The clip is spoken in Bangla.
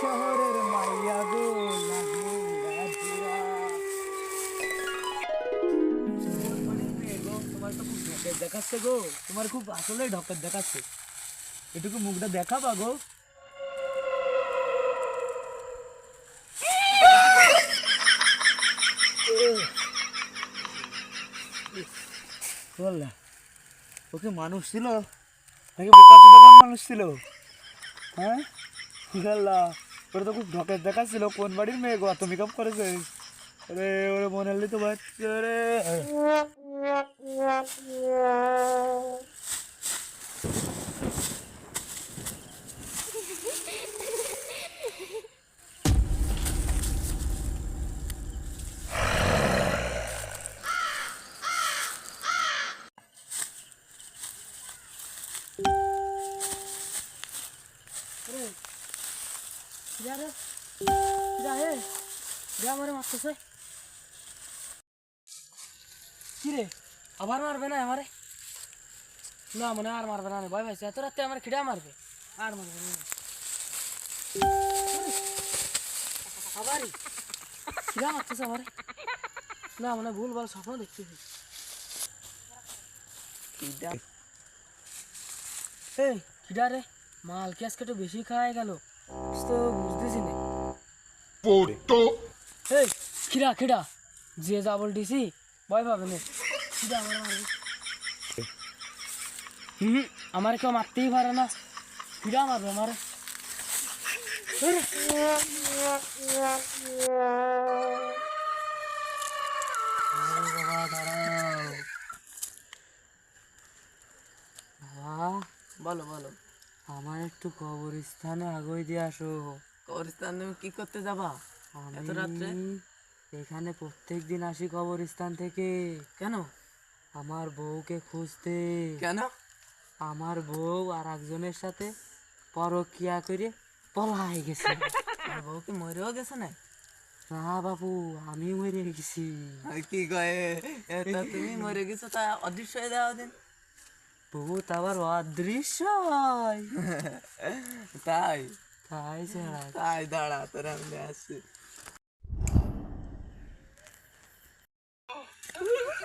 শহরের মাইয়া গো দেখাচ্ছে গো তোমার খুব আসলে ঢকের দেখাচ্ছে এটুকু মুখটা দেখাবা গো বললা ওকে মানুষ ছিল? নাকি বোকা মানুষ ছিল। হ্যাঁ? কি করলা ওরা তো খুব ঢকের দেখাচ্ছিল কোন বাড়ির মেয়ে গো তুমি কাপ করেছে আরে ওরে মনে হলি তো বাচ্চা রে যা রে যা হে, যা আমারে মারতেছে। কি রে, আবার মারবে না আমারে? না, মনে আর মারবে না ভয় পাইছি। এত রাতে আমার খিড়া মারবে। আর মারবে না। আবারই খিড়া মারতেছে আমারে। না, মনে ভুল ভালো স্বপ্ন দেখতেছি এই খিড়া রে মাল কি আজকে বেশি খাওয়াই গেল। তো বুঝতেছি না এই খিড়া খিড়া যে যা বলতেছি ভয় পাবে না খিড়া আমার মারবি হুম আমার কেউ মারতেই পারে না খিড়া মারবে আমার বলো বলো আমার একটু কবরস্থানে আগুই দিয়ে আসো। কবরস্থান তুমি কি করতে যাবা? এত রাত্রে? এখানে প্রত্যেক দিন আসি কবরস্থান থেকে। কেন? আমার বউকে খুঁজতে। কেন? আমার বউ আর একজনের সাথে পরকিয়া করে পলাই গেছে। আর বউ কি মরেও গেছে না? না বাবু আমি মরে গেছি। কি কয়ে? তুমি মরে গেছো তা অদৃশ্য হয়ে যাও দিন বহুত আবার অদৃশ্য হয়। তাই? তাই ছাড়া। তাই দাঁড়া তোর আমি আসছি।